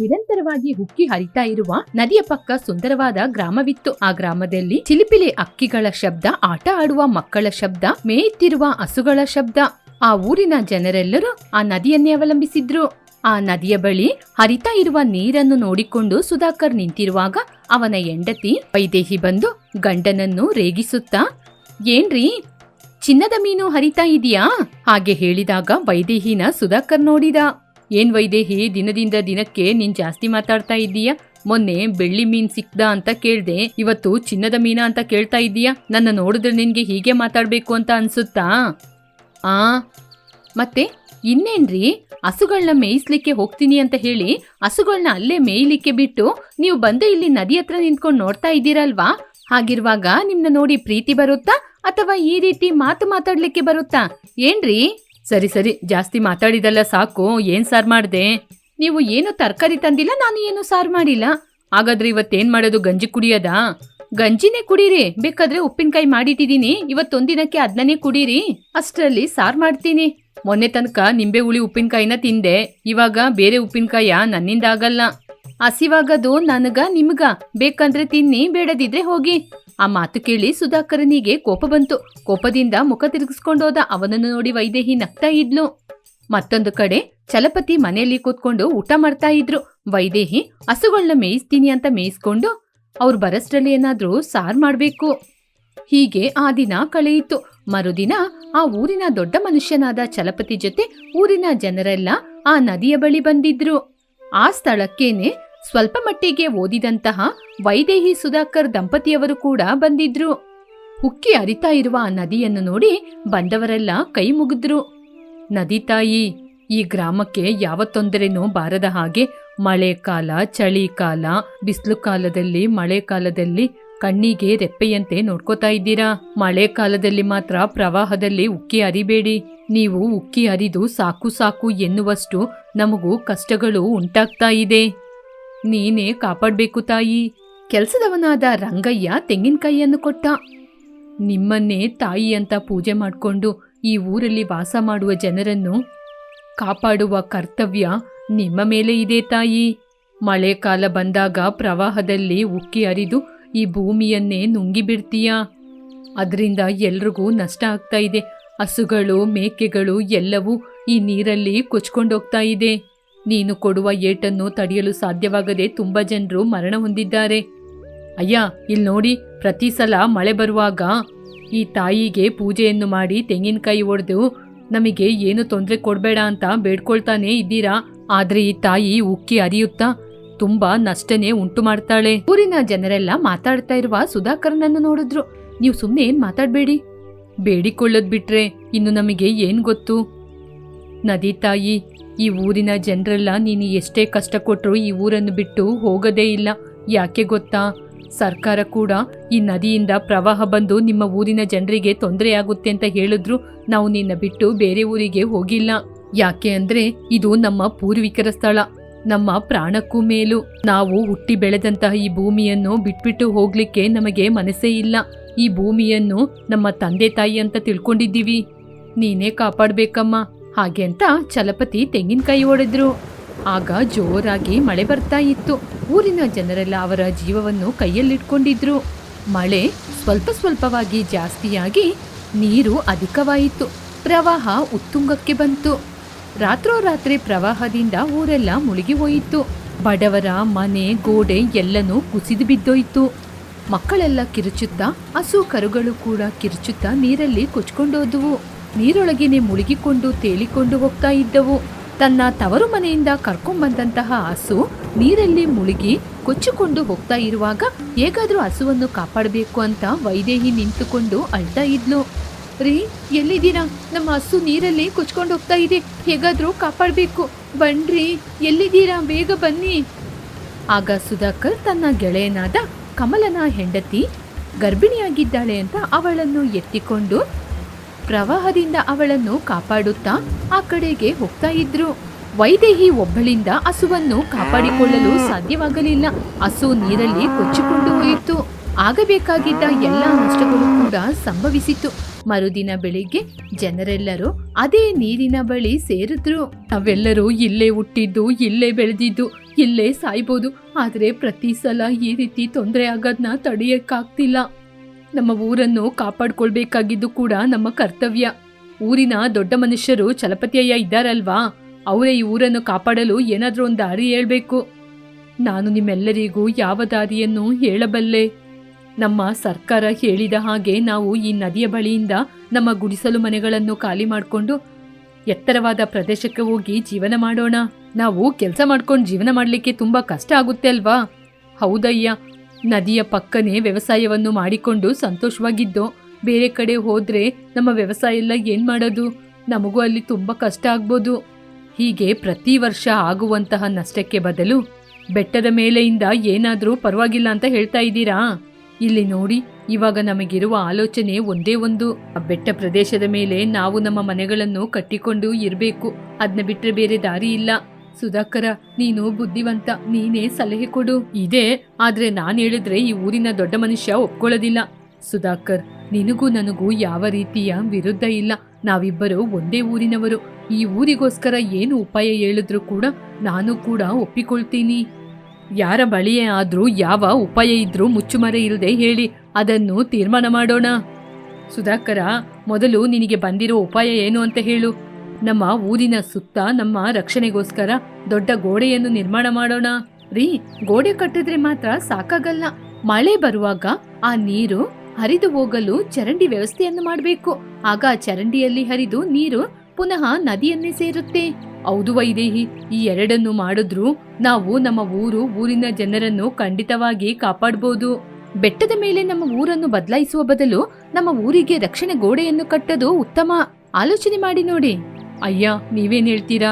ನಿರಂತರವಾಗಿ ಉಕ್ಕಿ ಹರಿತಾ ಇರುವ ನದಿಯ ಪಕ್ಕ ಸುಂದರವಾದ ಗ್ರಾಮವಿತ್ತು. ಆ ಗ್ರಾಮದಲ್ಲಿ ಚಿಲಿಪಿಲಿ ಅಕ್ಕಿಗಳ ಶಬ್ದ, ಆಟ ಆಡುವ ಮಕ್ಕಳ ಶಬ್ದ ಮೇಯುತ್ತಿರುವ ಹಸುಗಳ ಶಬ್ದ. ಆ ಊರಿನ ಜನರೆಲ್ಲರೂ ಆ ನದಿಯನ್ನೇ ಅವಲಂಬಿಸಿದ್ರು. ಆ ನದಿಯ ಬಳಿ ಹರಿತಾ ಇರುವ ನೀರನ್ನು ನೋಡಿಕೊಂಡು ಸುಧಾಕರ್ ನಿಂತಿರುವಾಗ ಅವನ ಹೆಂಡತಿ ವೈದೇಹಿ ಬಂದು ಗಂಡನನ್ನು ರೇಗಿಸುತ್ತಾ, ಏನ್ರಿ, ಚಿನ್ನದ ಮೀನು ಹರಿತಾ ಇದೆಯಾ? ಹಾಗೆ ಹೇಳಿದಾಗ ವೈದೇಹಿನ ಸುಧಾಕರ್ ನೋಡಿದ. ಏನ್ ವೈದೇಹಿ ದಿನದಿಂದ ದಿನಕ್ಕೆ ನೀನ್ ಜಾಸ್ತಿ ಮಾತಾಡ್ತಾ ಇದ್ದೀಯಾ? ಮೊನ್ನೆ ಬೆಳ್ಳಿ ಮೀನ್ ಸಿಕ್ದ ಅಂತ ಕೇಳ್ದೆ, ಇವತ್ತು ಚಿನ್ನದ ಮೀನ ಅಂತ ಕೇಳ್ತಾ ಇದ್ದೀಯಾ? ನನ್ನ ನೋಡಿದ್ರೆ ನಿನ್ಗೆ ಹೀಗೆ ಮಾತಾಡ್ಬೇಕು ಅಂತ ಅನ್ಸುತ್ತಾ? ಆ, ಮತ್ತೆ ಇನ್ನೇನ್ರಿ? ಹಸುಗಳನ್ನ ಮೇಯಿಸ್ಲಿಕ್ಕೆ ಹೋಗ್ತೀನಿ ಅಂತ ಹೇಳಿ ಹಸುಗಳನ್ನ ಅಲ್ಲೇ ಮೇಯ್ಲಿಕ್ಕೆ ಬಿಟ್ಟು ನೀವು ಬಂದು ಇಲ್ಲಿ ನದಿ ಹತ್ರ ನಿಂತ್ಕೊಂಡು ನೋಡ್ತಾ ಇದ್ದೀರಲ್ವಾ? ಹಾಗಿರುವಾಗ ನಿಮ್ನ ನೋಡಿ ಪ್ರೀತಿ ಬರುತ್ತಾ ಅಥವಾ ಈ ರೀತಿ ಮಾತು ಮಾತಾಡ್ಲಿಕ್ಕೆ ಬರುತ್ತಾ? ಏನ್ರಿ? ಸರಿ ಸರಿ, ಜಾಸ್ತಿ ಮಾತಾಡಿದಲ್ಲ ಸಾಕು. ಏನ್ ಸಾರ್ ಮಾಡ್ದೆ? ನೀವು ಏನು ತರಕಾರಿ ತಂದಿಲ್ಲ, ನಾನು ಏನು ಸಾರ್ ಮಾಡಿಲ್ಲ. ಹಾಗಾದ್ರೆ ಇವತ್ತೇನ್ ಮಾಡೋದು? ಗಂಜಿ ಕುಡಿಯೋದಾ? ಗಂಜಿನೇ ಕುಡೀರಿ. ಬೇಕಾದ್ರೆ ಉಪ್ಪಿನಕಾಯಿ ಮಾಡಿಟ್ಟಿದೀನಿ ಇವತ್ತೊಂದಿನಕ್ಕೆ ಅದನ್ನೇ ಕುಡೀರಿ. ಅಷ್ಟರಲ್ಲಿ ಸಾರ್ ಮಾಡ್ತೀನಿ. ಮೊನ್ನೆ ತನಕ ನಿಂಬೆ ಹುಳಿ ಉಪ್ಪಿನಕಾಯಿನ ತಿಂದೆ. ಇವಾಗ ಬೇರೆ ಉಪ್ಪಿನಕಾಯ ನನ್ನಿಂದ ಆಗಲ್ಲ. ಹಸಿವಾಗದು ನನಗ, ನಿಮ್ಗ. ಬೇಕಂದ್ರೆ ತಿನ್ನಿ, ಬೇಡದಿದ್ರೆ ಹೋಗಿ. ಆ ಮಾತು ಕೇಳಿ ಸುಧಾಕರನಿಗೆ ಕೋಪ ಬಂತು. ಕೋಪದಿಂದ ಮುಖ ತಿರುಗಿಸ್ಕೊಂಡೋದ ಅವನನ್ನು ನೋಡಿ ವೈದೇಹಿ ನಗ್ತಾ ಇದ್ಲು. ಮತ್ತೊಂದು ಕಡೆ ಚಲಪತಿ ಮನೆಯಲ್ಲಿ ಕೂತ್ಕೊಂಡು ಊಟ ಮಾಡ್ತಾ ಇದ್ರು. ವೈದೇಹಿ ಹಸುಗಳನ್ನ ಮೇಯಿಸ್ತೀನಿ ಅಂತ ಮೇಯಿಸ್ಕೊಂಡು ಅವ್ರು ಬರಸ್ಟ್ರಲ್ಲಿ ಏನಾದ್ರೂ ಸಾರ್ ಮಾಡ್ಬೇಕು. ಹೀಗೆ ಆ ದಿನ ಕಳೆಯಿತು. ಮರುದಿನ ಆ ಊರಿನ ದೊಡ್ಡ ಮನುಷ್ಯನಾದ ಚಲಪತಿ ಜೊತೆ ಊರಿನ ಜನರೆಲ್ಲ ಆ ನದಿಯ ಬಳಿ ಬಂದಿದ್ರು. ಆ ಸ್ಥಳಕ್ಕೇನೆ ಸ್ವಲ್ಪ ಮಟ್ಟಿಗೆ ಓದಿದಂತಹ ವೈದೇಹಿ ಸುಧಾಕರ್ ದಂಪತಿಯವರು ಕೂಡ ಬಂದಿದ್ರು. ಉಕ್ಕಿ ಹರಿತಾ ಇರುವ ಆ ನದಿಯನ್ನು ನೋಡಿ ಬಂದವರೆಲ್ಲ ಕೈ ಮುಗಿದ್ರು. ನದಿ ತಾಯಿ, ಈ ಗ್ರಾಮಕ್ಕೆ ಯಾವ ತೊಂದರೆನೂ ಬಾರದ ಹಾಗೆ ಮಳೆಕಾಲ ಚಳಿಕಾಲ ಬಿಸಿಲು ಕಾಲದಲ್ಲಿ ಮಳೆಕಾಲದಲ್ಲಿ ಕಣ್ಣಿಗೆ ರೆಪ್ಪೆಯಂತೆ ನೋಡ್ಕೋತಾ ಇದ್ದೀರಾ? ಮಳೆಕಾಲದಲ್ಲಿ ಮಾತ್ರ ಪ್ರವಾಹದಲ್ಲಿ ಉಕ್ಕಿ ಹರಿಬೇಡಿ. ನೀವು ಉಕ್ಕಿ ಹರಿದು ಸಾಕು ಸಾಕು ಎನ್ನುವಷ್ಟು ನಮಗೂ ಕಷ್ಟಗಳು ಉಂಟಾಗ್ತಾ ಇದೆ. ನೀನೇ ಕಾಪಾಡಬೇಕು ತಾಯಿ. ಕೆಲಸದವನಾದ ರಂಗಯ್ಯ ತೆಂಗಿನಕಾಯಿಯನ್ನು ಕೊಟ್ಟ. ನಿಮ್ಮನ್ನೇ ತಾಯಿ ಅಂತ ಪೂಜೆ ಮಾಡಿಕೊಂಡು ಈ ಊರಲ್ಲಿ ವಾಸ ಮಾಡುವ ಜನರನ್ನು ಕಾಪಾಡುವ ಕರ್ತವ್ಯ ನಿಮ್ಮ ಮೇಲೆ ಇದೆ ತಾಯಿ. ಮಳೆಕಾಲ ಬಂದಾಗ ಪ್ರವಾಹದಲ್ಲಿ ಉಕ್ಕಿ ಹರಿದು ಈ ಭೂಮಿಯನ್ನೇ ನುಂಗಿಬಿಡ್ತೀಯ? ಅದರಿಂದ ಎಲ್ರಿಗೂ ನಷ್ಟ ಆಗ್ತಾ ಇದೆ. ಹಸುಗಳು, ಮೇಕೆಗಳು ಎಲ್ಲವೂ ಈ ನೀರಲ್ಲಿ ಕೊಚ್ಕೊಂಡೋಗ್ತಾ ಇದೆ. ನೀನು ಕೊಡುವ ಏಟನ್ನು ತಡೆಯಲು ಸಾಧ್ಯವಾಗದೆ ತುಂಬ ಜನರು ಮರಣ ಹೊಂದಿದ್ದಾರೆ. ಅಯ್ಯ ಇಲ್ಲಿ ನೋಡಿ, ಪ್ರತಿ ಸಲ ಮಳೆ ಬರುವಾಗ ಈ ತಾಯಿಗೆ ಪೂಜೆಯನ್ನು ಮಾಡಿ ತೆಂಗಿನಕಾಯಿ ಒಡೆದು ನಮಗೆ ಏನು ತೊಂದರೆ ಕೊಡಬೇಡ ಅಂತ ಬೇಡ್ಕೊಳ್ತಾನೆ ಇದ್ದೀರಾ? ಆದರೆ ಈ ತಾಯಿ ಉಕ್ಕಿ ಅರಿಯುತ್ತಾ ತುಂಬಾ ನಷ್ಟನೇ ಉಂಟು ಮಾಡ್ತಾಳೆ. ಊರಿನ ಜನರೆಲ್ಲ ಮಾತಾಡ್ತಾ ಇರುವ ಸುಧಾಕರ್ನನ್ನು ನೋಡಿದ್ರು. ನೀವು ಸುಮ್ಮನೆ ಏನ್ ಮಾತಾಡ್ಬೇಡಿ? ಬೇಡಿಕೊಳ್ಳೋದ್ ಬಿಟ್ರೆ ಇನ್ನು ನಮಗೆ ಏನ್ ಗೊತ್ತು? ನದಿ ತಾಯಿ, ಈ ಊರಿನ ಜನರೆಲ್ಲ ನೀನು ಎಷ್ಟೇ ಕಷ್ಟ ಕೊಟ್ಟರು ಈ ಊರನ್ನು ಬಿಟ್ಟು ಹೋಗೋದೇ ಇಲ್ಲ. ಯಾಕೆ ಗೊತ್ತಾ? ಸರ್ಕಾರ ಕೂಡ ಈ ನದಿಯಿಂದ ಪ್ರವಾಹ ಬಂದು ನಿಮ್ಮ ಊರಿನ ಜನರಿಗೆ ತೊಂದರೆ ಆಗುತ್ತೆ ಅಂತ ಹೇಳಿದ್ರು ನಾವು ನಿನ್ನ ಬಿಟ್ಟು ಬೇರೆ ಊರಿಗೆ ಹೋಗಿಲ್ಲ. ಯಾಕೆ ಅಂದ್ರೆ ಇದು ನಮ್ಮ ಪೂರ್ವಿಕರ ಸ್ಥಳ, ನಮ್ಮ ಪ್ರಾಣಕ್ಕೂ ಮೇಲು. ನಾವು ಹುಟ್ಟಿ ಬೆಳೆದಂತಹ ಈ ಭೂಮಿಯನ್ನು ಬಿಟ್ಬಿಟ್ಟು ಹೋಗ್ಲಿಕ್ಕೆ ನಮಗೆ ಮನಸ್ಸೇ ಇಲ್ಲ. ಈ ಭೂಮಿಯನ್ನು ನಮ್ಮ ತಂದೆ ತಾಯಿ ಅಂತ ತಿಳ್ಕೊಂಡಿದ್ದೀವಿ. ನೀನೇ ಕಾಪಾಡ್ಬೇಕಮ್ಮ. ಹಾಗೆ ಅಂತ ಚಲಪತಿ ತೆಂಗಿನಕಾಯಿ ಓಡಿದ್ರು ಆಗ ಜೋರಾಗಿ ಮಳೆ ಬರ್ತಾ ಇತ್ತು. ಊರಿನ ಜನರೆಲ್ಲ ಅವರ ಜೀವವನ್ನು ಕೈಯಲ್ಲಿಟ್ಕೊಂಡಿದ್ರು. ಮಳೆ ಸ್ವಲ್ಪ ಸ್ವಲ್ಪವಾಗಿ ಜಾಸ್ತಿಯಾಗಿ ನೀರು ಅಧಿಕವಾಯಿತು. ಪ್ರವಾಹ ಉತ್ತುಂಗಕ್ಕೆ ಬಂತು. ರಾತ್ರೋರಾತ್ರಿ ಪ್ರವಾಹದಿಂದ ಊರೆಲ್ಲ ಮುಳುಗಿ ಹೋಯಿತು. ಬಡವರ ಮನೆ, ಗೋಡೆ ಎಲ್ಲನೂ ಕುಸಿದು ಬಿದ್ದೋಯ್ತು. ಮಕ್ಕಳೆಲ್ಲ ಕಿರುಚುತ್ತಾ, ಹಸು ಕರುಗಳು ಕೂಡ ಕಿರುಚುತ್ತಾ ನೀರಲ್ಲಿ ಕೊಚ್ಕೊಂಡೋದುವು ನೀರೊಳಗೇನೆ ಮುಳುಗಿಕೊಂಡು ತೇಲಿಕೊಂಡು ಹೋಗ್ತಾ ಇದ್ದವು. ತನ್ನ ತವರು ಮನೆಯಿಂದ ಕರ್ಕೊಂಡ್ಬಂದಂತಹ ಹಸು ನೀರಲ್ಲಿ ಮುಳುಗಿ ಕೊಚ್ಚಿಕೊಂಡು ಹೋಗ್ತಾ ಇರುವಾಗ ಹೇಗಾದ್ರೂ ಹಸುವನ್ನು ಕಾಪಾಡಬೇಕು ಅಂತ ವೈದೇಹಿ ನಿಂತುಕೊಂಡು ಅಳ್ತಾ ಇದ್ಲು. ರೀ, ಎಲ್ಲಿದ್ದೀರಾ? ನಮ್ಮ ಹಸು ನೀರಲ್ಲಿ ಕೊಚ್ಕೊಂಡು ಹೋಗ್ತಾ ಇದೆ. ಹೇಗಾದ್ರೂ ಕಾಪಾಡಬೇಕು. ಬನ್ರಿ, ಎಲ್ಲಿದ್ದೀರಾ? ಬೇಗ ಬನ್ನಿ. ಆಗ ಸುಧಾಕರ್ ತನ್ನ ಗೆಳೆಯನಾದ ಕಮಲನ ಹೆಂಡತಿ ಗರ್ಭಿಣಿಯಾಗಿದ್ದಾಳೆ ಅಂತ ಅವಳನ್ನು ಎತ್ತಿಕೊಂಡು ಪ್ರವಾಹದಿಂದ ಅವಳನ್ನು ಕಾಪಾಡುತ್ತಾ ಆ ಕಡೆಗೆ ಹೋಗ್ತಾ ಇದ್ರು. ವೈದೇಹಿ ಒಬ್ಬಳಿಂದ ಹಸುವನ್ನು ಕಾಪಾಡಿಕೊಳ್ಳಲು ಸಾಧ್ಯವಾಗಲಿಲ್ಲ. ಹಸು ನೀರಲ್ಲಿ ಕೊಚ್ಚಿಕೊಂಡು ಹೋಯಿತು. ಆಗಬೇಕಾಗಿದ್ದ ಎಲ್ಲ ನಷ್ಟಗಳು ಕೂಡ ಸಂಭವಿಸಿತು ಮರುದಿನ ಬೆಳಿಗ್ಗೆ ಜನರೆಲ್ಲರೂ ಅದೇ ನೀರಿನ ಬಳಿ ಸೇರಿದ್ರು. ಅವೆಲ್ಲರೂ ಇಲ್ಲೇ ಹುಟ್ಟಿದ್ದು ಇಲ್ಲೇ ಬೆಳೆದಿದ್ದು ಇಲ್ಲೇ ಸಾಯ್ಬೋದು. ಆದ್ರೆ ಪ್ರತಿ ಸಲ ಈ ರೀತಿ ತೊಂದರೆ ಆಗೋದನ್ನ ತಡೆಯಕ್ಕಾಗ್ತಿಲ್ಲ. ನಮ್ಮ ಊರನ್ನು ಕಾಪಾಡ್ಕೊಳ್ಬೇಕಾಗಿದ್ದು ಕೂಡ ನಮ್ಮ ಕರ್ತವ್ಯ. ಊರಿನ ದೊಡ್ಡ ಮನುಷ್ಯರು ಚಲಪತಿಯಯ್ಯ ಇದ್ದಾರಲ್ವಾ? ಅವರೇ ಈ ಊರನ್ನು ಕಾಪಾಡಲು ಏನಾದರೂ ಒಂದು ದಾರಿ ಹೇಳಬೇಕು. ನಾನು ನಿಮ್ಮೆಲ್ಲರಿಗೂ ಯಾವ ದಾರಿಯನ್ನು ಹೇಳಬಲ್ಲೆ? ನಮ್ಮ ಸರ್ಕಾರ ಹೇಳಿದ ಹಾಗೆ ನಾವು ಈ ನದಿಯ ಬಳಿಯಿಂದ ನಮ್ಮ ಗುಡಿಸಲು ಮನೆಗಳನ್ನು ಖಾಲಿ ಮಾಡಿಕೊಂಡು ಎತ್ತರವಾದ ಪ್ರದೇಶಕ್ಕೆ ಹೋಗಿ ಜೀವನ ಮಾಡೋಣ. ನಾವು ಕೆಲಸ ಮಾಡ್ಕೊಂಡು ಜೀವನ ಮಾಡಲಿಕ್ಕೆ ತುಂಬ ಕಷ್ಟ ಆಗುತ್ತೆ ಅಲ್ವಾ? ಹೌದಯ್ಯ. ನದಿಯ ಪಕ್ಕನೆ ವ್ಯವಸಾಯವನ್ನು ಮಾಡಿಕೊಂಡು ಸಂತೋಷವಾಗಿದ್ದೋ, ಬೇರೆ ಕಡೆ ಹೋದ್ರೆ ನಮ್ಮ ವ್ಯವಸಾಯ ಎಲ್ಲ ಏನ್ ಮಾಡೋದು? ನಮಗೂ ಅಲ್ಲಿ ತುಂಬಾ ಕಷ್ಟ ಆಗ್ಬೋದು. ಹೀಗೆ ಪ್ರತಿ ವರ್ಷ ಆಗುವಂತಹ ನಷ್ಟಕ್ಕೆ ಬದಲು ಬೆಟ್ಟದ ಮೇಲೆಯಿಂದ ಏನಾದರೂ ಪರವಾಗಿಲ್ಲ ಅಂತ ಹೇಳ್ತಾ ಇದ್ದೀರಾ? ಇಲ್ಲಿ ನೋಡಿ, ಇವಾಗ ನಮಗಿರುವ ಆಲೋಚನೆ ಒಂದೇ ಒಂದು. ಆ ಬೆಟ್ಟ ಪ್ರದೇಶದ ಮೇಲೆ ನಾವು ನಮ್ಮ ಮನೆಗಳನ್ನು ಕಟ್ಟಿಕೊಂಡು ಇರಬೇಕು. ಅದನ್ನ ಬಿಟ್ಟರೆ ಬೇರೆ ದಾರಿ ಇಲ್ಲ. ಸುಧಾಕರ, ನೀನು ಬುದ್ಧಿವಂತ, ನೀನೇ ಸಲಹೆ ಕೊಡು. ಇದೆ, ಆದ್ರೆ ನಾನು ಹೇಳಿದ್ರೆ ಈ ಊರಿನ ದೊಡ್ಡ ಮನುಷ್ಯ ಒಪ್ಕೊಳ್ಳೋದಿಲ್ಲ. ಸುಧಾಕರ್, ನಿನಗೂ ನನಗೂ ಯಾವ ರೀತಿಯ ವಿರುದ್ಧ ಇಲ್ಲ. ನಾವಿಬ್ಬರು ಒಂದೇ ಊರಿನವರು. ಈ ಊರಿಗೋಸ್ಕರ ಏನು ಉಪಾಯ ಹೇಳಿದ್ರು ಕೂಡ ನಾನು ಕೂಡ ಒಪ್ಪಿಕೊಳ್ತೀನಿ. ಯಾರ ಬಳಿಯೇ ಆದ್ರೂ, ಯಾವ ಉಪಾಯ ಇದ್ರೂ ಮುಚ್ಚುಮರೆ ಇಲ್ಲದೆ ಹೇಳಿ, ಅದನ್ನು ತೀರ್ಮಾನ ಮಾಡೋಣ. ಸುಧಾಕರ, ಮೊದಲು ನಿನಗೆ ಬಂದಿರೋ ಉಪಾಯ ಏನು ಅಂತ ಹೇಳು. ನಮ್ಮ ಊರಿನ ಸುತ್ತ ನಮ್ಮ ರಕ್ಷಣೆಗೋಸ್ಕರ ದೊಡ್ಡ ಗೋಡೆಯನ್ನು ನಿರ್ಮಾಣ ಮಾಡೋಣ. ರೀ, ಗೋಡೆ ಕಟ್ಟಿದ್ರೆ ಮಾತ್ರ ಸಾಕಾಗಲ್ಲ. ಮಳೆ ಬರುವಾಗ ಆ ನೀರು ಹರಿದು ಹೋಗಲು ಚರಂಡಿ ವ್ಯವಸ್ಥೆಯನ್ನು ಮಾಡಬೇಕು. ಆಗ ಚರಂಡಿಯಲ್ಲಿ ಹರಿದು ನೀರು ಪುನಃ ನದಿಯನ್ನೇ ಸೇರುತ್ತೆ. ಹೌದು ವೈದೇಹಿ, ಈ ಎರಡನ್ನು ಮಾಡಿದ್ರು ನಾವು ನಮ್ಮ ಊರು, ಊರಿನ ಜನರನ್ನು ಖಂಡಿತವಾಗಿ ಕಾಪಾಡಬಹುದು ಬೆಟ್ಟದ ಮೇಲೆ ನಮ್ಮ ಊರನ್ನು ಬದಲಾಯಿಸುವ ಬದಲು ನಮ್ಮ ಊರಿಗೆ ರಕ್ಷಣೆ ಗೋಡೆಯನ್ನು ಕಟ್ಟದು ಉತ್ತಮ. ಆಲೋಚನೆ ಮಾಡಿ ನೋಡಿ. ಅಯ್ಯ, ನೀವೇನ್ ಹೇಳ್ತೀರಾ?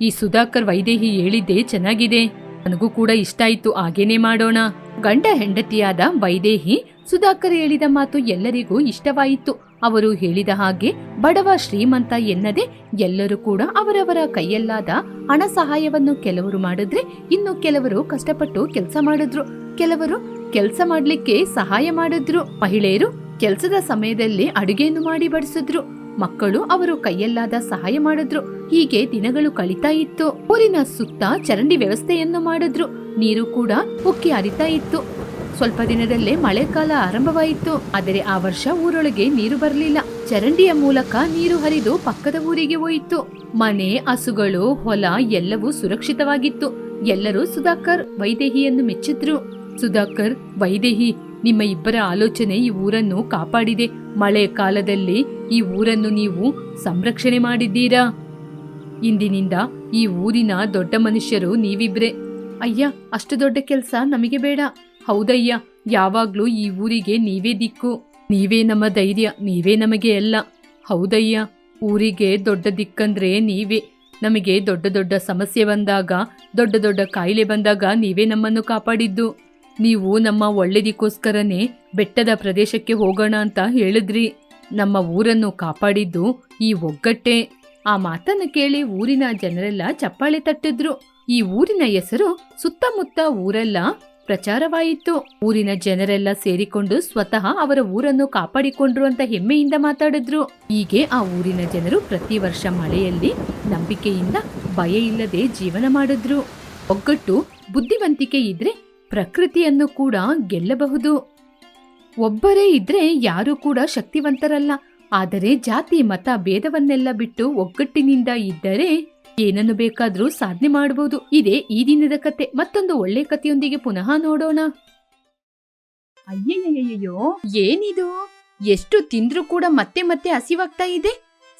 ಈ ಸುಧಾಕರ್ ವೈದೇಹಿ ಹೇಳಿದ್ದೆ ಚೆನ್ನಾಗಿದೆ. ನನಗೂ ಕೂಡ ಇಷ್ಟ ಆಯ್ತು, ಹಾಗೇನೆ ಮಾಡೋಣ. ಗಂಡ ಹೆಂಡತಿಯಾದ ವೈದೇಹಿ ಸುಧಾಕರ್ ಹೇಳಿದ ಮಾತು ಎಲ್ಲರಿಗೂ ಇಷ್ಟವಾಯಿತು. ಅವರು ಹೇಳಿದ ಹಾಗೆ ಬಡವ ಶ್ರೀಮಂತ ಎನ್ನದೆ ಎಲ್ಲರೂ ಕೂಡ ಅವರವರ ಕೈಯಲ್ಲಾದ ಹಣ ಸಹಾಯವನ್ನು ಕೆಲವರು ಮಾಡಿದ್ರೆ ಇನ್ನು ಕೆಲವರು ಕಷ್ಟಪಟ್ಟು ಕೆಲಸ ಮಾಡಿದ್ರು. ಕೆಲವರು ಕೆಲಸ ಮಾಡಲಿಕ್ಕೆ ಸಹಾಯ ಮಾಡಿದ್ರು. ಮಹಿಳೆಯರು ಕೆಲಸದ ಸಮಯದಲ್ಲಿ ಅಡುಗೆಯನ್ನು ಮಾಡಿ ಬಡಿಸಿದ್ರು. ಮಕ್ಕಳು ಅವರು ಕೈಯಲ್ಲಾದ ಸಹಾಯ ಮಾಡಿದ್ರು. ಹೀಗೆ ದಿನಗಳು ಕಳೀತಾ ಇತ್ತು. ಊರಿನ ಸುತ್ತ ಚರಂಡಿ ವ್ಯವಸ್ಥೆಯನ್ನು ಮಾಡಿದ್ರು. ನೀರು ಕೂಡ ಉಕ್ಕಿ ಹರಿತಾ ಇತ್ತು. ಸ್ವಲ್ಪ ದಿನದಲ್ಲೇ ಮಳೆಗಾಲ ಆರಂಭವಾಯಿತು. ಆದರೆ ಆ ವರ್ಷ ಊರೊಳಗೆ ನೀರು ಬರಲಿಲ್ಲ. ಚರಂಡಿಯ ಮೂಲಕ ನೀರು ಹರಿದು ಪಕ್ಕದ ಊರಿಗೆ ಹೋಯಿತು. ಮನೆ, ಹಸುಗಳು, ಹೊಲ ಎಲ್ಲವೂ ಸುರಕ್ಷಿತವಾಗಿತ್ತು. ಎಲ್ಲರೂ ಸುಧಾಕರ್ ವೈದೇಹಿಯನ್ನು ಮೆಚ್ಚಿದ್ರು. ಸುಧಾಕರ್ ವೈದೇಹಿ ನಿಮ್ಮ ಇಬ್ಬರ ಆಲೋಚನೆ ಈ ಊರನ್ನು ಕಾಪಾಡಿದೆ. ಮಳೆ ಕಾಲದಲ್ಲಿ ಈ ಊರನ್ನು ನೀವು ಸಂರಕ್ಷಣೆ ಮಾಡಿದ್ದೀರಾ? ಇಂದಿನಿಂದ ಈ ಊರಿನ ದೊಡ್ಡ ಮನುಷ್ಯರು ನೀವಿಬ್ರೆ. ಅಯ್ಯ, ಅಷ್ಟು ದೊಡ್ಡ ಕೆಲಸ ನಮಗೆ ಬೇಡ. ಹೌದಯ್ಯ, ಯಾವಾಗ್ಲೂ ಈ ಊರಿಗೆ ನೀವೇ ದಿಕ್ಕು. ನೀವೇ ನಮ್ಮ ಧೈರ್ಯ, ನೀವೇ ನಮಗೆ ಎಲ್ಲ ಹೌದಯ್ಯ, ಊರಿಗೆ ದೊಡ್ಡ ದಿಕ್ಕಂದ್ರೆ ನೀವೇ. ನಮಗೆ ದೊಡ್ಡ ದೊಡ್ಡ ಸಮಸ್ಯೆ ಬಂದಾಗ, ದೊಡ್ಡ ದೊಡ್ಡ ಕಾಯಿಲೆ ಬಂದಾಗ ನೀವೇ ನಮ್ಮನ್ನು ಕಾಪಾಡಿದ್ದು. ನೀವು ನಮ್ಮ ಒಳ್ಳೇದಿಕ್ಕೋಸ್ಕರನೇ ಬೆಟ್ಟದ ಪ್ರದೇಶಕ್ಕೆ ಹೋಗೋಣ ಅಂತ ಹೇಳಿದ್ರಿ. ನಮ್ಮ ಊರನ್ನು ಕಾಪಾಡಿದ್ದು ಈ ಒಗ್ಗಟ್ಟೆ. ಆ ಮಾತನ್ನು ಕೇಳಿ ಊರಿನ ಜನರೆಲ್ಲ ಚಪ್ಪಾಳೆ ತಟ್ಟಿದ್ರು. ಈ ಊರಿನ ಹೆಸರು ಸುತ್ತಮುತ್ತ ಊರೆಲ್ಲ ಪ್ರಚಾರವಾಯಿತು. ಊರಿನ ಜನರೆಲ್ಲ ಸೇರಿಕೊಂಡು ಸ್ವತಃ ಅವರ ಊರನ್ನು ಕಾಪಾಡಿಕೊಂಡ್ರು ಅಂತ ಹೆಮ್ಮೆಯಿಂದ ಮಾತಾಡಿದ್ರು. ಹೀಗೆ ಆ ಊರಿನ ಜನರು ಪ್ರತಿ ವರ್ಷ ಮಳೆಯಲ್ಲಿ ನಂಬಿಕೆಯಿಂದ ಭಯ ಇಲ್ಲದೆ ಜೀವನ ಮಾಡಿದ್ರು. ಒಗ್ಗಟ್ಟು ಬುದ್ಧಿವಂತಿಕೆ ಇದ್ರೆ ಪ್ರಕೃತಿಯನ್ನು ಕೂಡ ಗೆಲ್ಲಬಹುದು. ಒಬ್ಬರೇ ಇದ್ರೆ ಯಾರೂ ಕೂಡ ಶಕ್ತಿವಂತರಲ್ಲ. ಆದರೆ ಜಾತಿ, ಮತ, ಭೇದವನ್ನೆಲ್ಲ ಬಿಟ್ಟು ಒಗ್ಗಟ್ಟಿನಿಂದ ಇದ್ದರೆ ಏನನ್ನು ಬೇಕಾದರೂ ಸಾಧನೆ ಮಾಡಬಹುದು ಇದೇ ಈ ದಿನದ ಕತೆ. ಮತ್ತೊಂದು ಒಳ್ಳೆ ಕಥೆಯೊಂದಿಗೆ ಪುನಃ ನೋಡೋಣ. ಅಯ್ಯಯ್ಯಯ್ಯೋ ಏನಿದು? ಎಷ್ಟು ತಿಂದ್ರೂ ಕೂಡ ಮತ್ತೆ ಮತ್ತೆ ಹಸಿವಾಗ್ತಾ ಇದೆ?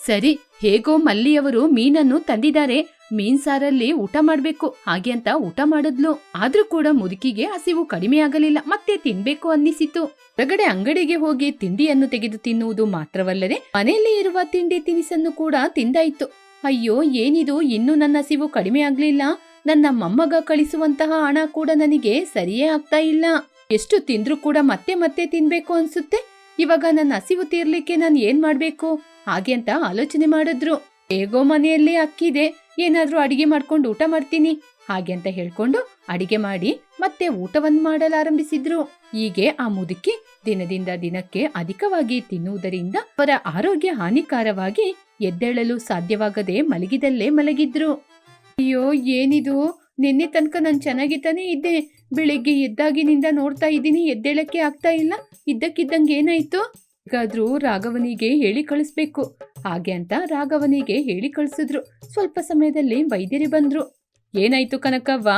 ಸರಿ, ಹೇಗೋ ಮಲ್ಲಿಯವರು ಮೀನನ್ನು ತಂದಿದ್ದಾರೆ. ಮೀನ್ ಸಾರಲ್ಲಿ ಊಟ ಮಾಡ್ಬೇಕು, ಹಾಗೆ ಅಂತ ಊಟ ಮಾಡಿದ್ಲು. ಆದ್ರೂ ಕೂಡ ಮುದುಕಿಗೆ ಹಸಿವು ಕಡಿಮೆ ಆಗಲಿಲ್ಲ, ಮತ್ತೆ ತಿನ್ಬೇಕು ಅನ್ನಿಸಿತು. ಹೊರಗಡೆ ಅಂಗಡಿಗೆ ಹೋಗಿ ತಿಂಡಿಯನ್ನು ತೆಗೆದು ತಿನ್ನುವುದು ಮಾತ್ರವಲ್ಲದೆ, ಮನೆಯಲ್ಲಿ ಇರುವ ತಿಂಡಿ ತಿನಿಸನ್ನು ಕೂಡ ತಿಂದಾಯ್ತು. ಅಯ್ಯೋ, ಏನಿದು? ಇನ್ನೂ ನನ್ನ ಹಸಿವು ಕಡಿಮೆ ಆಗ್ಲಿಲ್ಲ. ನನ್ನ ಮೊಮ್ಮಗ ಕಳಿಸುವಂತಹ ಹಣ ಕೂಡ ನನಗೆ ಸರಿಯೇ ಆಗ್ತಾ ಇಲ್ಲ. ಎಷ್ಟು ತಿಂದ್ರೂ ಕೂಡ ಮತ್ತೆ ಮತ್ತೆ ತಿನ್ಬೇಕು ಅನ್ಸುತ್ತೆ. ಇವಾಗ ನನ್ನ ಹಸಿವು ತೀರ್ಲಿಕ್ಕೆ ನಾನು ಏನ್ ಮಾಡ್ಬೇಕು? ಹಾಗೆ ಅಂತ ಆಲೋಚನೆ ಮಾಡಿದ್ರು. ಹೇಗೋ ಮನೆಯಲ್ಲಿ ಅಕ್ಕಿದೆ. ಏನಾದ್ರೂ ಅಡಿಗೆ ಮಾಡ್ಕೊಂಡು ಊಟ ಮಾಡ್ತೀನಿ ಹಾಗೆ ಅಂತ ಹೇಳ್ಕೊಂಡು ಅಡಿಗೆ ಮಾಡಿ ಮತ್ತೆ ಊಟವನ್ನು ಮಾಡಲಾರಂಭಿಸಿದ್ರು. ಹೀಗೆ ಆ ಮುದುಕಿ ದಿನದಿಂದ ದಿನಕ್ಕೆ ಅಧಿಕವಾಗಿ ತಿನ್ನುವುದರಿಂದ ಅವರ ಆರೋಗ್ಯ ಹಾನಿಕಾರವಾಗಿ ಎದ್ದೇಳಲು ಸಾಧ್ಯವಾಗದೆ ಮಲಗಿದಲ್ಲೇ ಮಲಗಿದ್ರು. ಅಯ್ಯೋ, ಏನಿದು? ನಿನ್ನೆ ತನಕ ನಾನು ಚೆನ್ನಾಗಿತ್ತಾನೆ ಇದ್ದೆ. ಬೆಳಿಗ್ಗೆ ಎದ್ದಾಗಿನಿಂದ ನೋಡ್ತಾ ಇದ್ದೀನಿ, ಎದ್ದೇಳಕ್ಕೆ ಆಗ್ತಾ ಇಲ್ಲ. ಇದ್ದಕ್ಕಿದ್ದಂಗೆ ಏನಾಯ್ತು? ಈಗಾದ್ರೂ ರಾಘವನಿಗೆ ಹೇಳಿ ಕಳಿಸ್ಬೇಕು. ಹಾಗೆ ಅಂತ ರಾಘವನಿಗೆ ಹೇಳಿ ಕಳಿಸಿದ್ರು. ಸ್ವಲ್ಪ ಸಮಯದಲ್ಲಿ ವೈದ್ಯರಿ ಬಂದ್ರು. ಏನಾಯ್ತು ಕನಕವ್ವ?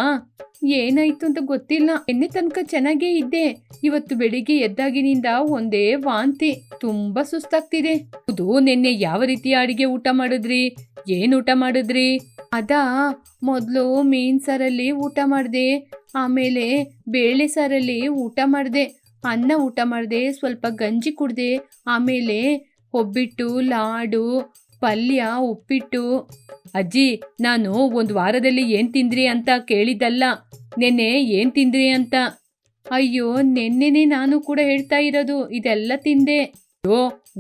ಏನಾಯ್ತು ಅಂತ ಗೊತ್ತಿಲ್ಲ. ಎನ್ನೆ ತನಕ ಚೆನ್ನಾಗೇ ಇದ್ದೆ ಇವತ್ತು ಬೆಳಿಗ್ಗೆ ಎದ್ದಾಗಿನಿಂದ ಒಂದೇ ವಾಂತಿ. ತುಂಬಾ ಸುಸ್ತಾಗ್ತಿದೆ. ಹೌದು, ನಿನ್ನೆ ಯಾವ ರೀತಿಯ ಅಡಿಗೆ ಊಟ ಮಾಡಿದ್ರಿ? ಏನ್ ಊಟ ಮಾಡಿದ್ರಿ? ಅದಾ, ಮೊದಲು ಮೀನ್ ಸಾರಲ್ಲಿ ಊಟ ಮಾಡಿದೆ. ಆಮೇಲೆ ಬೇಳೆ ಸಾರಲ್ಲಿ ಊಟ ಮಾಡಿದೆ. ಅನ್ನ ಊಟ ಮಾಡಿದೆ. ಸ್ವಲ್ಪ ಗಂಜಿ ಕುಡ್ದೆ. ಆಮೇಲೆ ಒಬ್ಬಿಟ್ಟು, ಲಾಡು, ಪಲ್ಯ, ಉಪ್ಪಿಟ್ಟು. ಅಜ್ಜಿ, ನಾನು ಒಂದು ವಾರದಲ್ಲಿ ಏನ್ ತಿಂದ್ರಿ ಅಂತ ಕೇಳಿದ್ದಲ್ಲ, ನೆನ್ನೆ ಏನ್ ತಿಂದ್ರಿ ಅಂತ. ಅಯ್ಯೋ, ನೆನ್ನೆನೆ ನಾನು ಕೂಡ ಹೇಳ್ತಾ ಇರೋದು, ಇದೆಲ್ಲ ತಿಂದೆ. ಓ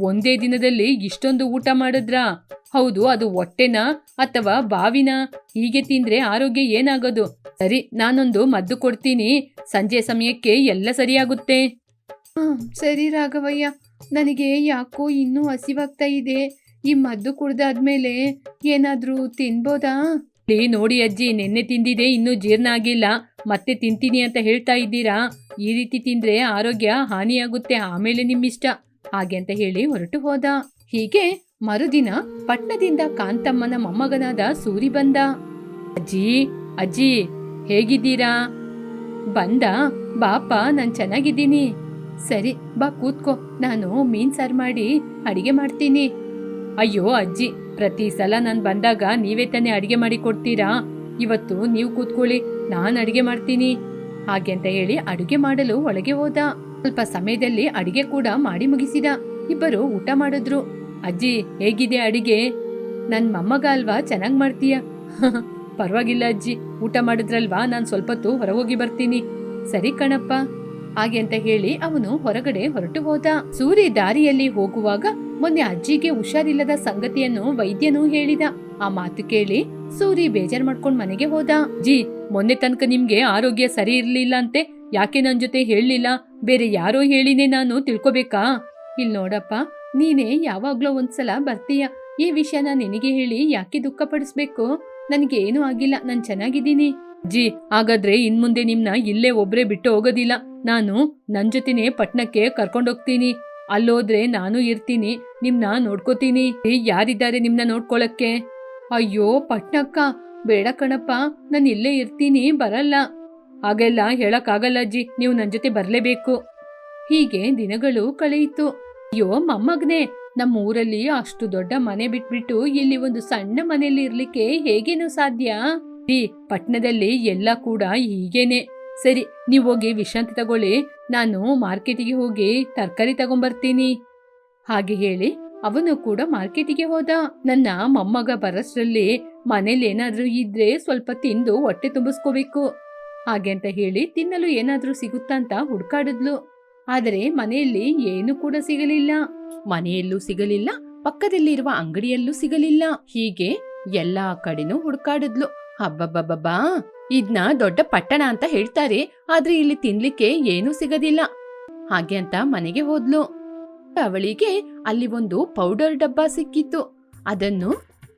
ಒಂದೇ ದಿನದಲ್ಲಿ ಇಷ್ಟೊಂದು ಊಟ ಮಾಡಿದ್ರಾ? ಹೌದು, ಅದು ಹೊಟ್ಟೆನಾ ಅಥವಾ ಬಾವಿನ? ಹೀಗೆ ತಿಂದ್ರೆ ಆರೋಗ್ಯ ಏನಾಗೋದು? ಸರಿ, ನಾನೊಂದು ಮದ್ದು ಕೊಡ್ತೀನಿ, ಸಂಜೆ ಸಮಯಕ್ಕೆ ಎಲ್ಲ ಸರಿಯಾಗುತ್ತೆ. ಸರಿ ರಾಘವಯ್ಯ. ನನಗೆ ಯಾಕೋ ಇನ್ನೂ ಹಸಿವಾಗ್ತಾ ಇದೆ. ಈ ಮದ್ದು ಕುಡ್ದಾದ್ಮೇಲೆ ಏನಾದರೂ ತಿನ್ಬೋದಾ? ಲೇ, ನೋಡಿ ಅಜ್ಜಿ, ನಿನ್ನೆ ತಿಂದಿದೆ, ಇನ್ನೂ ಜೀರ್ಣ ಆಗಿಲ್ಲ. ಮತ್ತೆ ತಿಂತೀನಿ ಅಂತ ಹೇಳ್ತಾ ಇದ್ದೀರಾ? ಈ ರೀತಿ ತಿಂದ್ರೆ ಆರೋಗ್ಯ ಹಾನಿಯಾಗುತ್ತೆ, ಆಮೇಲೆ ನಿಮ್ಮಿಷ್ಟ. ಹಾಗೆ ಅಂತ ಹೇಳಿ ಹೊರಟು ಹೋದ. ಹೀಗೆ ಮರುದಿನ ಪಟ್ಟಣದಿಂದ ಕಾಂತಮ್ಮನ ಮೊಮ್ಮಗನಾದ ಸೂರಿ ಬಂದ. ಅಜ್ಜಿ ಅಜ್ಜಿ, ಹೇಗಿದ್ದೀರಾ? ಬಂದ. ಬಾಪ, ನಾನು ಚೆನ್ನಾಗಿದ್ದೀನಿ. ಸರಿ, ಬಾ ಕೂತ್ಕೋ. ನಾನು ಮೀನ್ ಸಾರು ಮಾಡಿ ಅಡಿಗೆ ಮಾಡ್ತೀನಿ. ಅಯ್ಯೋ ಅಜ್ಜಿ, ಪ್ರತಿ ಸಲ ನಾನು ಬಂದಾಗ ನೀವೇ ತಾನೇ ಅಡಿಗೆ ಮಾಡಿ ಕೊಡ್ತೀರಾ? ಇವತ್ತು ನೀವು ಕೂತ್ಕೊಳ್ಳಿ, ನಾನು ಅಡಿಗೆ ಮಾಡ್ತೀನಿ. ಹಾಗೆ ಅಂತ ಹೇಳಿ ಅಡುಗೆ ಮಾಡಲು ಒಳಗೆ ಹೋದ. ಸ್ವಲ್ಪ ಸಮಯದಲ್ಲಿ ಅಡಿಗೆ ಕೂಡ ಮಾಡಿ ಮುಗಿಸಿದ. ಇಬ್ಬರು ಊಟ ಮಾಡಿದ್ರು. ಅಜ್ಜಿ, ಹೇಗಿದೆ ಅಡಿಗೆ? ನನ್ ಮೊಮ್ಮಗ ಚೆನ್ನಾಗ್ ಮಾಡ್ತೀಯ? ಪರವಾಗಿಲ್ಲ ಅಜ್ಜಿ, ಊಟ ಮಾಡಿದ್ರಲ್ವಾ, ನಾನು ಸ್ವಲ್ಪ ಹೊತ್ತು ಹೊರಗೋಗಿ ಬರ್ತೀನಿ. ಸರಿ ಕಣಪ್ಪ. ಹಾಗೆ ಅಂತ ಹೇಳಿ ಅವನು ಹೊರಗಡೆ ಹೊರಟು ಹೋದ. ಸೂರಿ ದಾರಿಯಲ್ಲಿ ಹೋಗುವಾಗ ಮೊನ್ನೆ ಅಜ್ಜಿಗೆ ಹುಷಾರಿಲ್ಲದ ಸಂಗತಿಯನ್ನು ವೈದ್ಯನೂ ಹೇಳಿದ. ಆ ಮಾತು ಕೇಳಿ ಸೂರಿ ಬೇಜಾರ್ ಮಾಡ್ಕೊಂಡ್ ಮನೆಗೆ ಹೋದ. ಜಿ, ಮೊನ್ನೆ ತನಕ ನಿಮ್ಗೆ ಆರೋಗ್ಯ ಸರಿ ಇರ್ಲಿಲ್ಲ ಅಂತೆ. ಯಾಕೆ ನನ್ ಜೊತೆ ಹೇಳಲಿಲ್ಲ? ಬೇರೆ ಯಾರೋ ಹೇಳಿನೇ ನಾನು ತಿಳ್ಕೊಬೇಕಾ? ಇಲ್ ನೋಡಪ್ಪ, ನೀನೇ ಯಾವಾಗ್ಲೋ ಒಂದ್ಸಲ ಬರ್ತೀಯ. ಈ ವಿಷಯನ ನಿನಗೆ ಹೇಳಿ ಯಾಕೆ ದುಃಖ ಪಡಿಸ್ಬೇಕು ನನ್ಗೆ ಏನೂ ಆಗಿಲ್ಲ, ನಾನ್ ಚೆನ್ನಾಗಿದ್ದೀನಿ. ಜಿ, ಹಾಗಾದ್ರೆ ಇನ್ಮುಂದೆ ನಿಮ್ನ ಇಲ್ಲೇ ಒಬ್ರೇ ಬಿಟ್ಟು ಹೋಗೋದಿಲ್ಲ. ನಾನು ನನ್ ಜೊತೆನೆ ಪಟ್ನಕ್ಕೆ ಕರ್ಕೊಂಡೋಗ್ತೀನಿ. ಅಲ್ಲೋದ್ರೆ ನಾನು ಇರ್ತೀನಿ, ನಿಮ್ನ ನೋಡ್ಕೋತೀನಿ. ಯಾರಿದ್ದಾರೆ ನಿಮ್ನ ನೋಡ್ಕೊಳಕ್ಕೆ? ಅಯ್ಯೋ, ಪಟ್ನಕ್ಕ, ಬೇಡ ಕಣಪ್ಪ, ನಾನು ಇಲ್ಲೇ ಇರ್ತೀನಿ, ಬರಲ್ಲ. ಹಾಗೆಲ್ಲ ಹೇಳಕ್ಕಾಗಲ್ಲ ಅಜ್ಜಿ ನೀವು ನನ್ ಜೊತೆ ಬರಲೇಬೇಕು. ಹೀಗೆ ದಿನಗಳು ಕಳೆಯಿತು. ಅಯ್ಯೋ, ಮೊಮ್ಮಗ್ನೆ, ನಮ್ಮ ಊರಲ್ಲಿ ಅಷ್ಟು ದೊಡ್ಡ ಮನೆ ಬಿಟ್ಬಿಟ್ಟು ಇಲ್ಲಿ ಒಂದು ಸಣ್ಣ ಮನೆಯಲ್ಲಿ ಇರ್ಲಿಕ್ಕೆ ಹೇಗೇನು ಸಾಧ್ಯ? ಈ ಪಟ್ಟಣದಲ್ಲಿ ಎಲ್ಲ ಕೂಡ ಹೀಗೇನೆ. ಸರಿ, ನೀವು ಹೋಗಿ ವಿಶ್ರಾಂತಿ ತಗೊಳ್ಳಿ. ನಾನು ಮಾರ್ಕೆಟಿಗೆ ಹೋಗಿ ತರಕಾರಿ ತಗೊಂಬರ್ತೀನಿ. ಹಾಗೆ ಹೇಳಿ ಅವನು ಕೂಡ ಮಾರ್ಕೆಟಿಗೆ ಹೋದ. ನನ್ನ ಮೊಮ್ಮಗ ಬರಷ್ಟರಲ್ಲಿ ಮನೇಲಿ ಏನಾದರೂ ಇದ್ರೆ ಸ್ವಲ್ಪ ತಿಂದು ಹೊಟ್ಟೆ ತುಂಬಿಸ್ಕೋಬೇಕು. ಹಾಗೆ ಅಂತ ಹೇಳಿ ತಿನ್ನಲು ಏನಾದರೂ ಸಿಗುತ್ತಾ ಅಂತ ಹುಡ್ಕಾಡಿದ್ಲು. ಆದರೆ ಮನೆಯಲ್ಲಿ ಏನು ಕೂಡ ಸಿಗಲಿಲ್ಲ. ಮನೆಯಲ್ಲೂ ಸಿಗಲಿಲ್ಲ, ಪಕ್ಕದಲ್ಲಿರುವ ಅಂಗಡಿಯಲ್ಲೂ ಸಿಗಲಿಲ್ಲ. ಹೀಗೆ ಎಲ್ಲಾ ಕಡೆನೂ ಹುಡ್ಕಾಡಿದ್ಲು. ಹಬ್ಬಬ್ಬಬ್ಬಾ ಇದ್ನ ದೊಡ್ಡ ಪಟ್ಟಣ ಅಂತ ಹೇಳ್ತಾರೆ, ಆದ್ರೆ ಇಲ್ಲಿ ತಿನ್ಲಿಕ್ಕೆ ಏನೂ ಸಿಗದಿಲ್ಲ. ಹಾಗೆ ಅಂತ ಮನೆಗೆ ಹೋದ್ಲು. ಅವಳಿಗೆ ಅಲ್ಲಿ ಒಂದು ಪೌಡರ್ ಡಬ್ಬ ಸಿಕ್ಕಿತ್ತು. ಅದನ್ನು,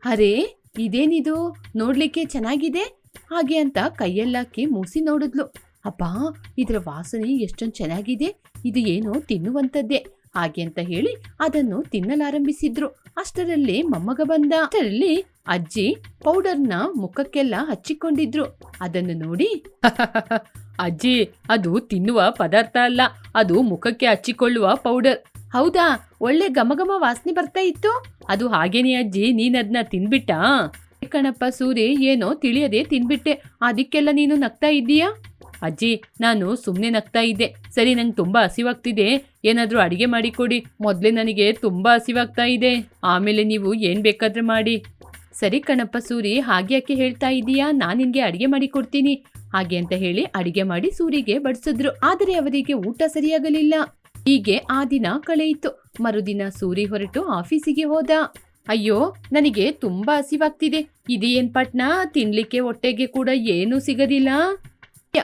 ಅರೇ, ಇದೇನಿದು? ನೋಡ್ಲಿಕ್ಕೆ ಚೆನ್ನಾಗಿದೆ? ಹಾಗೆ ಅಂತ ಕೈಯಲ್ಲಾಕಿ ಮೂಸಿ ನೋಡಿದ್ಲು. ಅಬ್ಬಾ, ಇದರ ವಾಸನೆ ಎಷ್ಟೊಂದು ಚೆನ್ನಾಗಿದೆ. ಇದು ಏನೋ ತಿನ್ನುವಂಥದ್ದೇ. ಹಾಗೆ ಅಂತ ಹೇಳಿ ಅದನ್ನು ತಿನ್ನಲಾರಂಭಿಸಿದ್ರು. ಅಷ್ಟರಲ್ಲಿ ಮೊಮ್ಮಗ ಬಂದ. ಅಷ್ಟರಲ್ಲಿ ಅಜ್ಜಿ ಪೌಡರ್ನ ಮುಖಕ್ಕೆಲ್ಲ ಹಚ್ಚಿಕೊಂಡಿದ್ರು. ಅದನ್ನು ನೋಡಿ ಅಜ್ಜಿ, ಅದು ತಿನ್ನುವ ಪದಾರ್ಥ ಅಲ್ಲ. ಅದು ಮುಖಕ್ಕೆ ಹಚ್ಚಿಕೊಳ್ಳುವ ಪೌಡರ್. ಹೌದಾ? ಒಳ್ಳೆ ಘಮಘಮ ವಾಸನೆ ಬರ್ತಾ ಇತ್ತು? ಅದು ಹಾಗೇನೆ ಅಜ್ಜಿ, ನೀನ್ ಅದನ್ನ ತಿನ್ಬಿಟ್ಟಾ? ಕಣಪ್ಪ ಸೂರಿ, ಏನೋ ತಿಳಿಯದೆ ತಿನ್ಬಿಟ್ಟೆ. ಅದಕ್ಕೆಲ್ಲ ನೀನು ನಗ್ತಾ ಇದ್ದೀಯಾ? ಅಜ್ಜಿ, ನಾನು ಸುಮ್ಮನೆ ನಗ್ತಾ ಇದ್ದೆ. ಸರಿ, ನಂಗೆ ತುಂಬಾ ಹಸಿವಾಗ್ತಿದೆ. ಏನಾದ್ರೂ ಅಡಿಗೆ ಮಾಡಿಕೊಡಿ. ಮೊದಲೇ ನನಗೆ ತುಂಬಾ ಹಸಿವಾಗ್ತಾ ಇದೆ. ಆಮೇಲೆ ನೀವು ಏನ್ ಬೇಕಾದ್ರೆ ಮಾಡಿ. ಸರಿ ಕಣಪ್ಪ ಸೂರಿ, ಹಾಗೆ ಯಾಕೆ ಹೇಳ್ತಾ ಇದೀಯಾ? ನಾನು ನಿನ್ಗೆ ಅಡಿಗೆ ಮಾಡಿ ಕೊಡ್ತೀನಿ. ಹಾಗೆ ಅಂತ ಹೇಳಿ ಅಡಿಗೆ ಮಾಡಿ ಸೂರಿಗೆ ಬಡಿಸಿದ್ರು. ಆದರೆ ಅವರಿಗೆ ಊಟ ಸರಿಯಾಗಲಿಲ್ಲ. ಹೀಗೆ ಆ ದಿನ ಕಳೆಯಿತು. ಮರುದಿನ ಸೂರಿ ಹೊರಟು ಆಫೀಸಿಗೆ ಹೋದ. ಅಯ್ಯೋ, ನನಗೆ ತುಂಬಾ ಹಸಿವಾಗ್ತಿದೆ. ಇದೇನ್ ಪಟ್ನ? ತಿನ್ಲಿಕ್ಕೆ ಹೊಟ್ಟೆಗೆ ಕೂಡ ಏನೂ ಸಿಗದಿಲ್ಲ.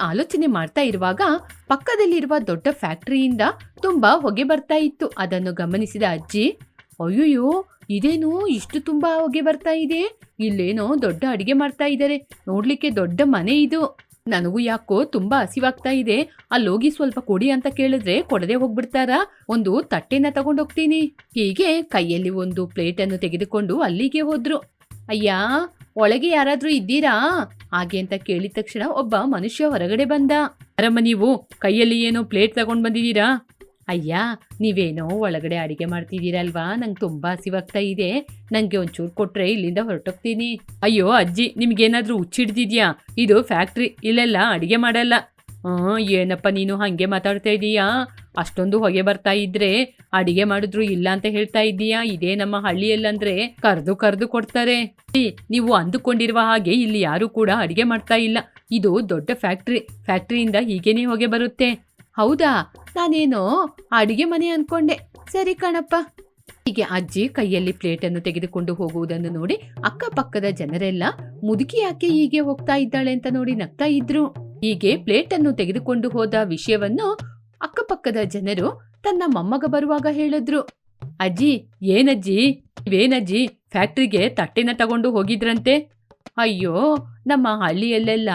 ಆಲೋಚನೆ ಮಾಡ್ತಾ ಇರುವಾಗ ಪಕ್ಕದಲ್ಲಿರುವ ದೊಡ್ಡ ಫ್ಯಾಕ್ಟರಿಯಿಂದ ತುಂಬಾ ಹೊಗೆ ಬರ್ತಾ ಇತ್ತು. ಅದನ್ನು ಗಮನಿಸಿದ ಅಜ್ಜಿ, ಅಯ್ಯಯ್ಯೋ ಇದೇನು ಇಷ್ಟು ತುಂಬಾ ಹೊಗೆ ಬರ್ತಾ ಇದೆ? ಇಲ್ಲೇನೋ ದೊಡ್ಡ ಅಡಿಗೆ ಮಾಡ್ತಾ ಇದ್ದಾರೆ. ನೋಡ್ಲಿಕ್ಕೆ ದೊಡ್ಡ ಮನೆ ಇದು. ನನಗೂ ಯಾಕೋ ತುಂಬಾ ಹಸಿವಾಗ್ತಾ ಇದೆ. ಅಲ್ಲೋಗಿ ಸ್ವಲ್ಪ ಕೊಡಿ ಅಂತ ಕೇಳಿದ್ರೆ ಕೊಡದೆ ಹೋಗ್ಬಿಡ್ತಾರ? ಒಂದು ತಟ್ಟೆನ ತಗೊಂಡೋಗ್ತೀನಿ. ಹೀಗೆ ಕೈಯಲ್ಲಿ ಒಂದು ಪ್ಲೇಟನ್ನು ತೆಗೆದುಕೊಂಡು ಅಲ್ಲಿಗೆ ಹೋದ್ರು. ಅಯ್ಯ, ಒಳಗೆ ಯಾರಾದ್ರೂ ಇದ್ದೀರಾ? ಹಾಗೆ ಅಂತ ಕೇಳಿದ ತಕ್ಷಣ ಒಬ್ಬ ಮನುಷ್ಯ ಹೊರಗಡೆ ಬಂದ. ಅರಮ್ಮ, ನೀವು ಕೈಯಲ್ಲಿ ಏನೋ ಪ್ಲೇಟ್ ತಗೊಂಡ್ ಬಂದಿದ್ದೀರಾ? ಅಯ್ಯ, ನೀವೇನೋ ಒಳಗಡೆ ಅಡಿಗೆ ಮಾಡ್ತಿದ್ದೀರಲ್ವಾ? ನಂಗೆ ತುಂಬಾ ಹಸಿವಾಗ್ತಾ ಇದೆ. ನಂಗೆ ಒಂಚೂರು ಕೊಟ್ರೆ ಇಲ್ಲಿಂದ ಹೊರಟೋಗ್ತೀನಿ. ಅಯ್ಯೋ ಅಜ್ಜಿ, ನಿಮ್ಗೇನಾದ್ರೂ ಹುಚ್ಚಿಡ್ದಿದ್ಯಾ? ಇದು ಫ್ಯಾಕ್ಟ್ರಿ, ಇಲ್ಲೆಲ್ಲ ಅಡಿಗೆ ಮಾಡಲ್ಲ. ಹ್ಮ್ ಏನಪ್ಪ ನೀನು ಹಾಗೆ ಮಾತಾಡ್ತಾ ಇದೀಯಾ? ಅಷ್ಟೊಂದು ಹೊಗೆ ಬರ್ತಾ ಇದ್ರೆ ಅಡಿಗೆ ಮಾಡಿದ್ರು ಇಲ್ಲ ಅಂತ ಹೇಳ್ತಾ ಇದ್ದೀಯಾ? ಇದೇ ನಮ್ಮ ಹಳ್ಳಿಯಲ್ಲಂದ್ರೆ ಕರ್ದು ಕರ್ದು ಕೊಡ್ತಾರೆ. ನೀವು ಅಂದುಕೊಂಡಿರುವ ಹಾಗೆ ಇಲ್ಲಿ ಯಾರು ಕೂಡ ಅಡಿಗೆ ಮಾಡ್ತಾ ಇಲ್ಲ. ಇದು ದೊಡ್ಡ ಫ್ಯಾಕ್ಟ್ರಿ. ಫ್ಯಾಕ್ಟ್ರಿಯಿಂದ ಹೀಗೇನೆ ಹೊಗೆ ಬರುತ್ತೆ. ಹೌದಾ? ನಾನೇನೋ ಅಡಿಗೆ ಮನೆ ಅನ್ಕೊಂಡೆ. ಸರಿ ಕಣಪ್ಪ. ಹೀಗೆ ಅಜ್ಜಿ ಕೈಯಲ್ಲಿ ಪ್ಲೇಟನ್ನು ತೆಗೆದುಕೊಂಡು ಹೋಗುವುದನ್ನು ನೋಡಿ ಅಕ್ಕಪಕ್ಕದ ಜನರೆಲ್ಲ ಮುದುಕಿ ಯಾಕೆ ಹೀಗೆ ಹೋಗ್ತಾ ಇದ್ದಾಳೆ ಅಂತ ನೋಡಿ ನಗ್ತಾ ಇದ್ರು. ಹೀಗೆ ಪ್ಲೇಟನ್ನು ತೆಗೆದುಕೊಂಡು ಹೋದ ವಿಷಯವನ್ನು ಅಕ್ಕಪಕ್ಕದ ಜನರು ತನ್ನ ಮೊಮ್ಮಗ ಬರುವಾಗ ಹೇಳಿದ್ರು. ಅಜ್ಜಿ, ಏನಜ್ಜಿ? ಇವೇನಜ್ಜಿ? ಫ್ಯಾಕ್ಟ್ರಿಗೆ ತಟ್ಟೆನ ತಗೊಂಡು ಹೋಗಿದ್ರಂತೆ? ಅಯ್ಯೋ, ನಮ್ಮ ಹಳ್ಳಿಯಲ್ಲೆಲ್ಲ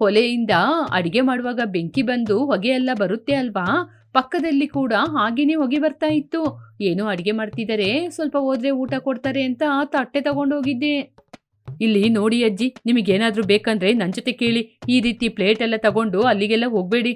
ಹೊಲೆಯಿಂದ ಅಡಿಗೆ ಮಾಡುವಾಗ ಬೆಂಕಿ ಬಂದು ಹೊಗೆ ಬರುತ್ತೆ ಅಲ್ವಾ? ಪಕ್ಕದಲ್ಲಿ ಕೂಡ ಹಾಗೇನೆ ಹೊಗೆ ಬರ್ತಾ ಇತ್ತು. ಏನೋ ಅಡಿಗೆ ಮಾಡ್ತಿದ್ದಾರೆ ಸ್ವಲ್ಪ ಹೋದ್ರೆ ಊಟ ಕೊಡ್ತಾರೆ ಅಂತ ತಟ್ಟೆ ತಗೊಂಡೋಗಿದ್ದೆ ಇಲ್ಲಿ ನೋಡಿ ಅಜ್ಜಿ ನಿಮಗೇನಾದರೂ ಬೇಕಂದ್ರೆ ನನ್ನ ಜೊತೆ ಕೇಳಿ. ಈ ರೀತಿ ಪ್ಲೇಟ್ ಎಲ್ಲ ತಗೊಂಡು ಅಲ್ಲಿಗೆಲ್ಲ ಹೋಗಬೇಡಿ.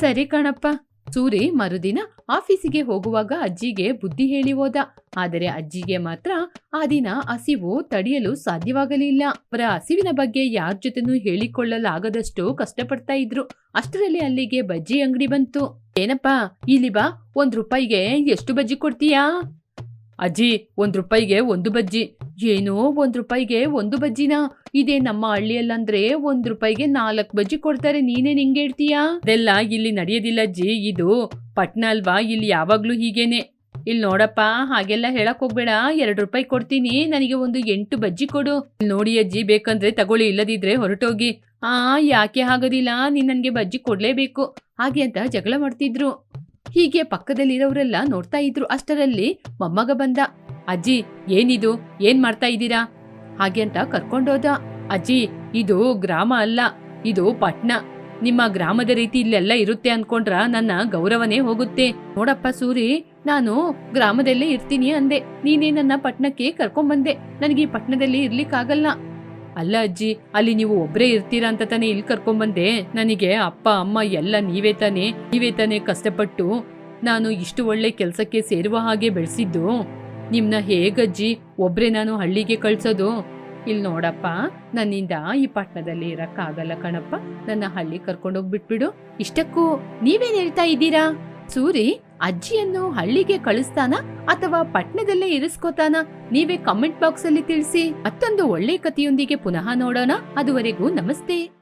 ಸರಿ ಕಣಪ್ಪ. ಸೂರಿ ಮರುದಿನ ಆಫೀಸಿಗೆ ಹೋಗುವಾಗ ಅಜ್ಜಿಗೆ ಬುದ್ಧಿ ಹೇಳಿ ಹೋದ. ಆದರೆ ಅಜ್ಜಿಗೆ ಮಾತ್ರ ಆ ದಿನ ಹಸಿವು ತಡೆಯಲು ಸಾಧ್ಯವಾಗಲಿಲ್ಲ. ಅವರ ಹಸಿವಿನ ಬಗ್ಗೆ ಯಾರ ಜೊತೆನೂ ಹೇಳಿಕೊಳ್ಳಲಾಗದಷ್ಟು ಕಷ್ಟಪಡ್ತಾ ಇದ್ರು. ಅಷ್ಟರಲ್ಲಿ ಅಲ್ಲಿಗೆ ಬಜ್ಜಿ ಅಂಗಡಿ ಬಂತು. ಏನಪ್ಪಾ, ಇಲ್ಲಿ ಬಾ, ಒಂದ್ ರೂಪಾಯಿಗೆ ಎಷ್ಟು ಬಜ್ಜಿ ಕೊಡ್ತೀಯಾ? ಅಜ್ಜಿ, ಒಂದ್ ರೂಪಾಯಿಗೆ ಒಂದು ಬಜ್ಜಿ. ಏನೋ ಒಂದ್ ರೂಪಾಯಿಗೆ ಒಂದು ಬಜ್ಜಿನ? ಇದೇ ನಮ್ಮ ಹಳ್ಳಿಯಲ್ಲಂದ್ರೆ ಒಂದ್ ರೂಪಾಯಿಗೆ ನಾಲ್ಕು ಬಜ್ಜಿ ಕೊಡ್ತಾರೆ. ನೀನೇ ನಿಂಗೆ ಹೇಳ್ತೀಯಾ? ಅದೆಲ್ಲ ಇಲ್ಲಿ ನಡೆಯೋದಿಲ್ಲ ಅಜ್ಜಿ. ಇದು ಪಟ್ನ ಅಲ್ವಾ? ಇಲ್ಲಿ ಯಾವಾಗ್ಲೂ ಹೀಗೇನೆ. ಇಲ್ಲಿ ನೋಡಪ್ಪ, ಹಾಗೆಲ್ಲ ಹೇಳಕ್ ಹೋಗ್ಬೇಡ. ಎರಡು ರೂಪಾಯಿ ಕೊಡ್ತೀನಿ. ನನಗೆ ಒಂದು ಎಂಟು ಬಜ್ಜಿ ಕೊಡು. ನೋಡಿ ಅಜ್ಜಿ, ಬೇಕಂದ್ರೆ ತಗೊಳ್ಳಿ, ಇಲ್ಲದಿದ್ರೆ ಹೊರಟೋಗಿ. ಆ, ಯಾಕೆ ಆಗೋದಿಲ್ಲ ನೀನ್ ನನ್ಗೆ ಬಜ್ಜಿ ಕೊಡ್ಲೇಬೇಕು. ಹಾಗೆ ಅಂತ ಜಗಳ ಮಾಡ್ತಿದ್ರು. ಹೀಗೆ ಪಕ್ಕದಲ್ಲಿರೋರೆಲ್ಲ ನೋಡ್ತಾ ಇದ್ರು ಅಷ್ಟರಲ್ಲಿ ಮೊಮ್ಮಗ ಬಂದ. ಅಜ್ಜಿ, ಏನಿದು? ಏನ್ ಮಾಡ್ತಾ ಇದ್ದೀರಾ? ಹಾಗೆ ಅಂತ ಕರ್ಕೊಂಡೋದ ಅಜ್ಜಿ, ಇದು ಗ್ರಾಮ ಅಲ್ಲ, ಇದು ಪಟ್ಣ ನಿಮ್ಮ ಗ್ರಾಮದ ರೀತಿ ಇಲ್ಲೆಲ್ಲ ಇರುತ್ತೆ ಅನ್ಕೊಂಡ್ರ ನನ್ನ ಗೌರವನೇ ಹೋಗುತ್ತೆ. ನೋಡಪ್ಪ ಸೂರಿ, ನಾನು ಗ್ರಾಮದಲ್ಲೇ ಇರ್ತೀನಿ ಅಂದೆ. ನೀನೇ ನನ್ನ ಪಟ್ನಕ್ಕೆ ಕರ್ಕೊಂಬಂದೆ. ನನಗೆ ಈ ಪಟ್ನದಲ್ಲಿ ಇರ್ಲಿಕ್ಕಾಗಲ್ಲ. ಅಲ್ಲ ಅಜ್ಜಿ, ಅಲ್ಲಿ ನೀವು ಒಬ್ಬರೇ ಇರ್ತೀರಾ ಅಂತ ತಾನೇ ಇಲ್ಲಿ ಕರ್ಕೊಂಬಂದೆ. ನನಗೆ ಅಪ್ಪ, ಅಮ್ಮ ಎಲ್ಲ ನೀವೇ ತಾನೇ ನೀವೇ ತಾನೇ ಕಷ್ಟಪಟ್ಟು ನಾನು ಇಷ್ಟು ಒಳ್ಳೆ ಕೆಲಸಕ್ಕೆ ಸೇರುವ ಹಾಗೆ ಬೆಳೆಸಿದ್ದು. ನಿಮ್ನ ಹೇಗಜ್ಜಿ ಒಬ್ಬರೇ ನಾನು ಹಳ್ಳಿಗೆ ಕಳ್ಸೋದು? ಇಲ್ಲಿ ನೋಡಪ್ಪ, ನನ್ನಿಂದ ಈ ಪಟ್ಟಣದಲ್ಲಿ ಇರೋಕ್ಕಾಗಲ್ಲ ಕಣಪ್ಪ. ನನ್ನ ಹಳ್ಳಿ ಕರ್ಕೊಂಡೋಗ್ಬಿಟ್ಬಿಡು. ಇಷ್ಟಕ್ಕೂ ನೀವೇನು ಹೇಳ್ತಾ ಇದ್ದೀರಾ? ಸೂರಿ ಅಜ್ಜಿಯನ್ನು ಹಳ್ಳಿಗೆ ಕಳಿಸ್ತಾನ ಅಥವಾ ಪಟ್ಟಣದಲ್ಲೇ ಇರಿಸ್ಕೋತಾನ? ನೀವೇ ಕಮೆಂಟ್ ಬಾಕ್ಸ್ ಅಲ್ಲಿ ತಿಳಿಸಿ ಮತ್ತೊಂದು ಒಳ್ಳೆ ಕಥೆಯೊಂದಿಗೆ ಪುನಃ ನೋಡೋಣ. ಅದುವರೆಗೂ ನಮಸ್ತೆ.